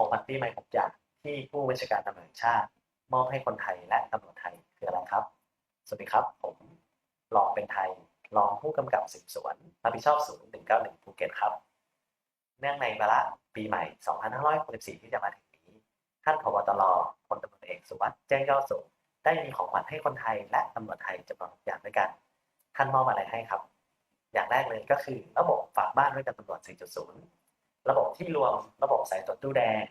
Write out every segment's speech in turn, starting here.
ของขวัญปีใหม่หกอย่างที่ผู้บัญชาการตำรวจแห่งชาติ มอบให้คนไทยและตำรวจไทยคืออะไรครับ สวัสดีครับ ผมรองเป็นไทยรองผู้กำกับสืบสวนรับผิดชอบศูนย์191ภูเก็ตครับ เนื่องในวาระปีใหม่ 2564 ที่จะมาถึงนี้ ท่านผบตรพลตำรวจเอกสุวัสด์แจ้งยอดสูงได้มีของขวัญให้คนไทยและตำรวจไทยจำนวนอย่างด้วยกัน ท่านมอบอะไรให้ครับ อย่างแรกเลยก็คือระบบฝากบ้านไว้กับตำรวจ 4.0 ระบบที่รวมระบบสายตรวจตู้แดง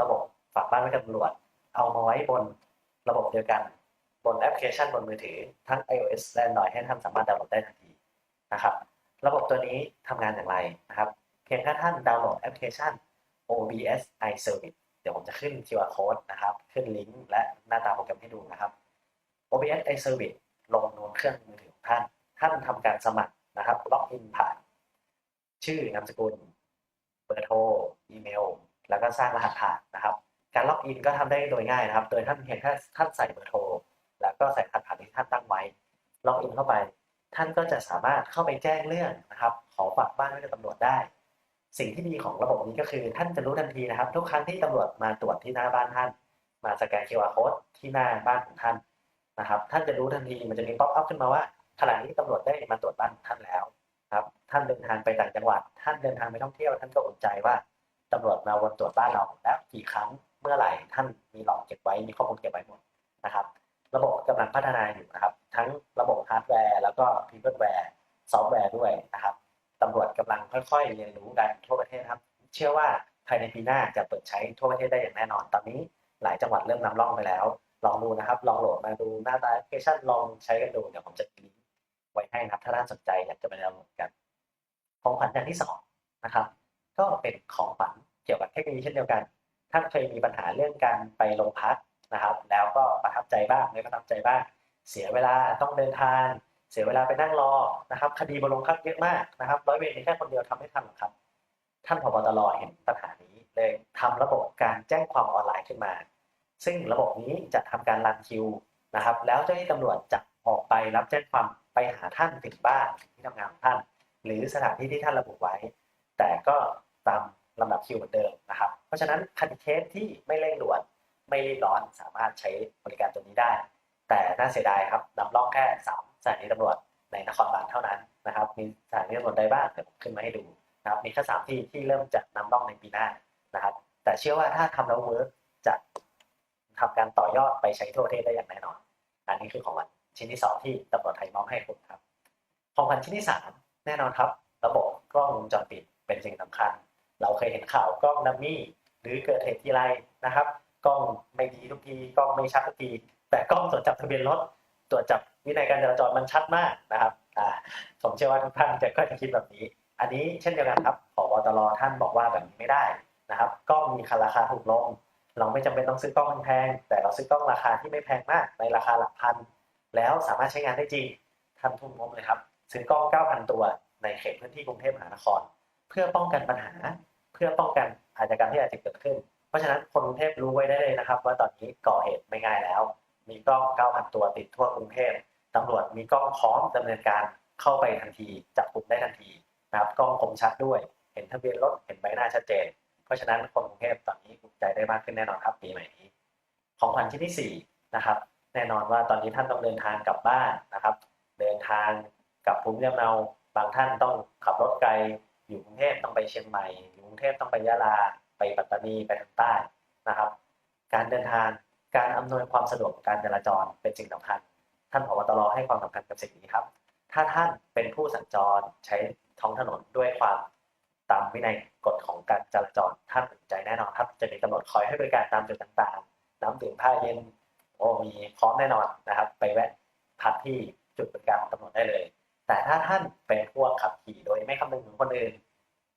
ระบบฝากบ้านไว้กับตำรวจ เอามาไว้บนระบบเดียวกันบนแอปพลิเคชันบนมือถือ ทั้ง iOS และ Android ให้ท่านสามารถดาวน์โหลดได้ทันทีนะครับ ระบบตัวนี้ทำงานอย่างไรนะครับ เพียงแค่ท่านดาวน์โหลดแอปพลิเคชัน OBS iService เดี๋ยวผมจะขึ้น QR code นะครับ ขึ้นลิงก์และหน้าตาโปรแกรมให้ดูนะครับ OBS iService ลงบนเครื่องมือถือของท่าน ท่านทำการสมัครนะครับ ล็อกอินผ่าน ชื่อนามสกุล เบอร์โทรอีเมล แล้วก็สร้างรหัสผ่านนะครับ การล็อกอินก็ทำได้โดยง่ายนะครับ โดยท่านเพียงแค่ท่านใส่เบอร์โทรแล้วก็ใส่รหัสผ่านที่ท่านตั้งไว้ล็อกอินเข้าไป ท่านก็จะสามารถเข้าไปแจ้งเรื่องนะครับ ขอฝากบ้านไว้กับตำรวจได้ สิ่งที่ดีของระบบนี้ก็คือ ท่านจะรู้ทันทีนะครับ ทุกครั้งที่ตำรวจมาตรวจที่หน้าบ้านท่าน มาสแกน QR code ที่หน้าบ้านของท่านนะครับ ท่านจะรู้ทันทีมันจะมีป๊อปอัพขึ้นมาว่าขณะนี้ตำรวจได้มาตรวจบ้านท่านแล้วครับ ท่านเดินทางไปต่างจังหวัด ท่านเดินทางไปท่องเที่ยว ท่านก็อุ่นใจว่าตำรวจมาวนตรวจบ้านเราแล้วกี่ครั้งเมื่อไหร่ท่านมีหลอกเก็บไว้มีข้อมูลเก็บไว้หมดนะครับ ระบบกำลังพัฒนาอยู่นะครับ ทั้งระบบฮาร์ดแวร์แล้วก็พีเพิลแวร์ซอฟต์แวร์ด้วยนะครับตำรวจกำลังค่อยๆเรียนรู้กันทั่วประเทศครับ เชื่อว่าภายในปีหน้าจะเปิดใช้ทั่วประเทศได้อย่างแน่นอน ตอนนี้หลายจังหวัดเริ่มนำร่องไปแล้ว ลองดูนะครับ ลองโหลดมาดูหน้าตาแอปพลิเคชันลองใช้กันดูเดี๋ยวผมจะลิงก์ไว้ให้นะครับ ถ้าท่านสนใจอยากจะไปดาวน์โหลดกัน ของขวัญอย่างที่สองนะครับ ก็เป็นของขวัญเกี่ยวกับเทคโนโลยีเช่นเดียวกัน ท่านเคยมีปัญหาเรื่องการไปโรงพักนะครับ แล้วก็ประทับใจบ้างไม่ประทับใจบ้าง เสียเวลาต้องเดินทาง เสียเวลาไปนั่งรอนะครับ คดีบนโรงพักเยอะมากนะครับร้อยเวรแค่คนเดียวทำไม่ทันหรอกครับ ท่านผบตรเห็นปัญหานี้เลยทำระบบการแจ้งความออนไลน์ขึ้นมา ซึ่งระบบนี้จะทำการรันคิวนะครับ แล้วเจ้าหน้าที่ตำรวจจะออกไปรับแจ้งความไปหาท่านถึงบ้านที่ทำงานของท่าน หรือสถานที่ที่ท่านระบุไว้ แต่ก็ตามลำดับคิวเหมือนเดิมนะครับ เพราะฉะนั้นคดีเคสที่ไม่เร่งด่วนไม่รีบร้อนสามารถใช้บริการตัวนี้ได้ แต่น่าเสียดายครับนำร่องแค่สามสถานีตำรวจในนครบาลเท่านั้นนะครับ มีสถานีตำรวจใดบ้างเดี๋ยวผมขึ้นมาให้ดูนะครับมีแค่สามที่ที่เริ่มจะนำร่องในปีหน้านะครับ แต่เชื่อว่าถ้าทำแล้วเวิร์กจะทำการต่อยอดไปใช้ทั่วประเทศได้อย่างแน่นอน อันนี้คือของวัญชิ้นที่สองที่ตำรวจไทยมอบให้คุณครับ ของวัญชิ้นที่สาม แน่นอนครับ ระบบกล้องวงจรปิดเป็นสิ่งสำคัญ เราเคยเห็นข่าวกล้องดัมมี่ หรือเกิดเหตุที่ไรนะครับ กล้องไม่ดีทุกทีกล้องไม่ชัดทุกทีแต่กล้องตรวจจับทะเบียนรถตรวจจับวินัยการจราจรมันชัดมากนะครับอ่าผมเชื่อว่าทุกท่านจะก็จะคิดแบบนี้ อันนี้เช่นเดียวกันครับผบตรท่านบอกว่าแบบนี้ไม่ได้นะครับกล้องมีราคาถูกลง เราไม่จำเป็นต้องซื้อกล้องแพงแต่เราซื้อกล้องราคาที่ไม่แพงมากในราคาหลักพันแล้วสามารถใช้งานได้จริงท่านทุ่มงบเลยครับ ซื้อกล้อง 9,000 ตัวในเขตพื้นที่กรุงเทพมหานคร เพื่อป้องกันปัญหา เพื่อป้องกันอาชญากรรมที่อาจจะเกิดขึ้น เพราะฉะนั้นคนกรุงเทพรู้ไว้ได้เลยนะครับ ว่าตอนนี้ก่อเหตุไม่ง่ายแล้ว มีกล้อง 9,000 ตัวติดทั่วกรุงเทพตำรวจมีกล้องพร้อมดำเนินการเข้าไปทันทีจับกลุ่มได้ทันทีนะครับกล้องคมชัดด้วย เห็นทะเบียนรถเห็นใบหน้าชัดเจน เพราะฉะนั้นคนกรุงเทพตอนนี้ภูมิใจได้มากขึ้นแน่นอนครับปีใหม่นี้ ของขวัญชิ้นที่สี่นะครับแน่นอนว่าตอนนี้ท่านต้องเดินทางกลับบ้านนะครับ เดินทาง กลับภูมิลำเนาบางท่านต้องขับรถไกล อยู่กรุงเทพต้องไปเชียงใหม่อยู่กรุงเทพต้องไปยะลา ไปปัตตานีไปทางใต้นะครับ การเดินทางการอำนวยความสะดวกการจราจรเป็นสิ่งสำคัญ ท่านผบตรให้ความสำคัญกับสิ่งนี้ครับ ถ้าท่านเป็นผู้สัญจรใช้ท้องถนนด้วยความตามวินัยกฎของการจราจรท่านอุ่นใจแน่นอนครับ จะมีตำรวจคอยให้บริการตามจุดต่างๆ น้ำดื่มผ้าเย็นโอ้มีพร้อมแน่นอนนะครับ ไปแวะพักที่จุดบริการของตำรวจได้เลย แต่ถ้าท่านเป็นพวกขับขี่โดยไม่คำนึงถึงคนอื่น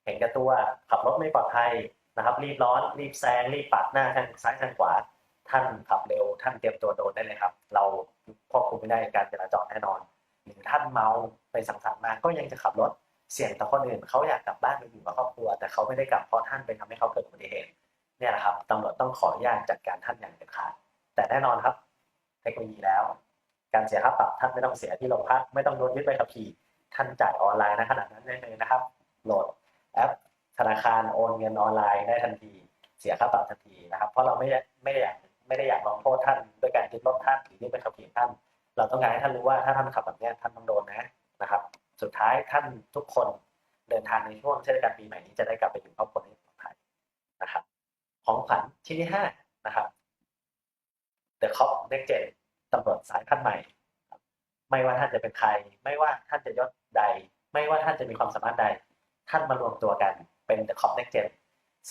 เห็นแก่ตัวขับรถไม่ปลอดภัยนะครับ รีบร้อน รีบแซงรีบปาดหน้าทางซ้ายทางขวา ท่านขับเร็ว ท่านเตรียมตัวโดนได้เลยครับ เราควบคุมไม่ได้การจราจรแน่นอน หรือท่านเมาไปสังสรรค์มาก็ยังจะขับรถเสี่ยงต่อคนอื่นเขาอยากกลับบ้านไปอยู่กับครอบครัว แต่เขาไม่ได้กลับเพราะท่านไปทำให้เขาเกิดอุบัติเหตุเนี่ยแหละครับตำรวจต้องขออนุญาตจัดการท่านอย่างเด็ดขาดแต่แน่นอนครับเทคโนโลยีแล้ว การเสียค่าปรับท่านไม่ต้องเสียที่โรงพักไม่ต้องโดนยึดใบขับขี่ท่านจ่ายออนไลน์นะขนาดนั้นได้เลยนะครับ โหลดแอปธนาคารโอนเงินออนไลน์ได้ทันที เสียค่าปรับทันทีนะครับ เพราะเราไม่ได้ไม่ได้อยากไม่ได้อยากลงโทษท่านด้วยการยึดรถท่านหรือยึดใบขับขี่ท่าน เราต้องการให้ท่านรู้ว่าถ้าท่านขับแบบนี้ท่านต้องโดนนะนะครับ สุดท้ายท่านทุกคนเดินทางในช่วงเทศกาลปีใหม่นี้จะได้กลับไปอยู่ครอบครัวที่ปลอดภัยนะครับ ของขวัญชิ้นที่ห้านะครับ The Cop Next Gen ตำรวจสายพันธุ์ใหม่ ไม่ว่าท่านจะเป็นใคร ไม่ว่าท่านจะยศใด ไม่ว่าท่านจะมีความสามารถใด ท่านมารวมตัวกันเป็น The Cop Next Gen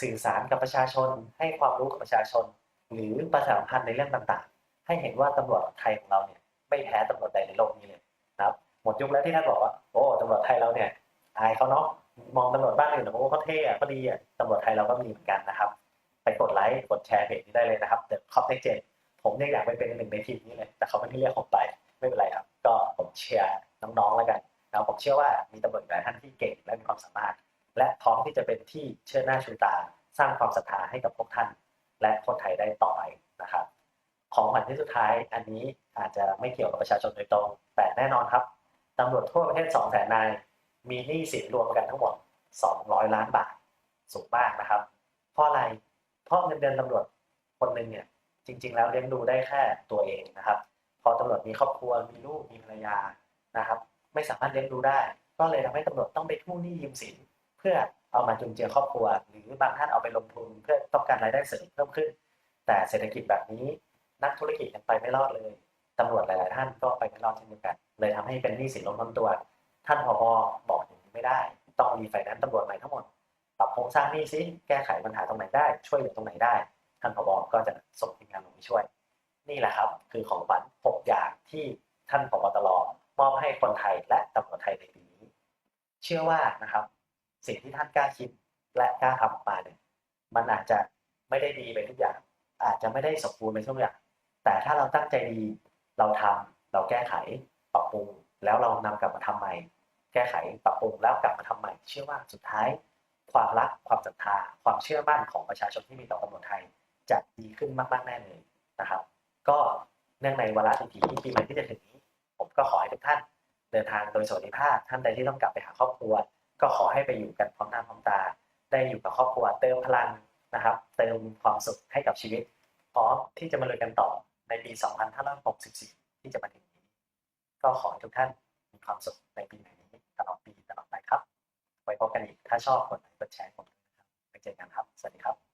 สื่อสารกับประชาชน ให้ความรู้กับประชาชน หรือประชาสัมพันธ์ในเรื่องต่างๆ ให้เห็นว่าตำรวจไทยของเราเนี่ยไม่แพ้ตำรวจใดในโลกนี้เลยนะครับ หมดยุคแล้วที่ท่านบอกว่าโอ้ตำรวจไทยเราเนี่ยอายเขาเนาะมองตำรวจบ้านอื่นโอ้เขาเท่อะเขาดีอะตำรวจไทยเราก็มีเหมือนกันนะครับ ไปกดไลค์กดแชร์เพจนี้ได้เลยนะครับ The Cop Next Gen ผมเนี่ยอยากไปเป็นหนึ่งในทีมนี้เลย แต่เขาไม่ได้เรียกผมไป ไม่เป็นไรครับ ก็ผมเชียร์น้องๆแล้วกันแล้วผมเชื่อว่ามีตำรวจหลายท่านที่เก่งและมีความสามารถ และพร้อมที่จะเป็นที่เชื่อหน้าชูตา สร้างความศรัทธาให้กับพวกท่าน และคนไทยได้ต่อไปนะครับ ของขวัญที่สุดท้ายอันนี้อาจจะไม่เกี่ยวกับประชาชนโดยตรง แต่แน่นอนครับตำรวจทั่วประเทศ2 0 0 0 0 0นายมีหนี้สินรวมกันทั้งหมด 200 ล้านบาทสูงมากนะครับ เพราะอะไรเพราะเงินเดือนตำรวจคนหนึ่งเนี่ย จริง ๆ แล้วเลี้ยงดูได้แค่ตัวเองนะครับ พอตำรวจมีครอบครัวมีลูกมีภรรยานะครับ ไม่สามารถเลี้ยงดูได้ ก็เลยทำให้ตำรวจต้องไปกู้หนี้ยืมสิน เพื่อเอามาจุนเจือครอบครัว หรือบางท่านเอาไปลงทุนเพื่อต้องการรายได้เสริมเพิ่มขึ้น แต่เศรษฐกิจแบบนี้นักธุรกิจยังไปไม่รอดเลยตำรวจหลาย ๆ ท่านก็ไปไม่รอดเช่นเดียวกัน เลยทำให้เป็นหนี้สินล้นพ้นตัว ท่านผอบอกอย่างนี้ไม่ได้ ต้องรีไฟแนนซ์ตำรวจใหม่ทั้งหมด ปรับโครงสร้างหนี้ซิแก้ไขปัญหาตรงไหนได้ ช่วยเหลือตรงไหนได้ ท่านผบก็จะส่งทีมงานลงไปช่วย นี่แหละครับ คือของขวัญ6อย่างที่ท่านผบตรมอบให้คนไทยและตำรวจไทยในปีนี้ เชื่อว่านะครับ สิ่งที่ท่านกล้าคิดและกล้าทำออกมาเนี่ยมันอาจจะไม่ได้ดีไปทุกอย่าง อาจจะไม่ได้สมบูรณ์ไปทุกอย่าง แต่ถ้าเราตั้งใจดีเราทำเราแก้ไขปรับปรุงแล้วเรานำกลับมาทำใหม่ แก้ไขปรับปรุงแล้วกลับมาทำใหม่ เชื่อว่าสุดท้าย ความรักความศรัทธาความเชื่อมั่นของประชาชนที่มีต่อตำรวจไทย จะดีขึ้นมาก ๆ แน่เลยนะครับ ก็เนื่องในวาระดีๆปีใหม่ที่จะถึงนี้ ผมก็ขอให้ทุกท่านเดินทางโดยสวัสดิภาพท่านใดที่ต้องกลับไปหาครอบครัว ก็ขอให้ไปอยู่กันพร้อมหน้าพร้อมตา ได้อยู่กับครอบครัวเติมพลังนะครับ เติมความสุขให้กับชีวิตพร้อมที่จะมาเลยกันต่อในปี 2564 ที่จะมาถึงนี้ ก็ขอให้ทุกท่านมีความสุขในปีใหม่นี้ตลอดปีตลอดไปครับ ไว้พบกันอีกถ้าชอบกดไลค์กดแชร์กดติดตามไปเจอกันครับ สวัสดีครับ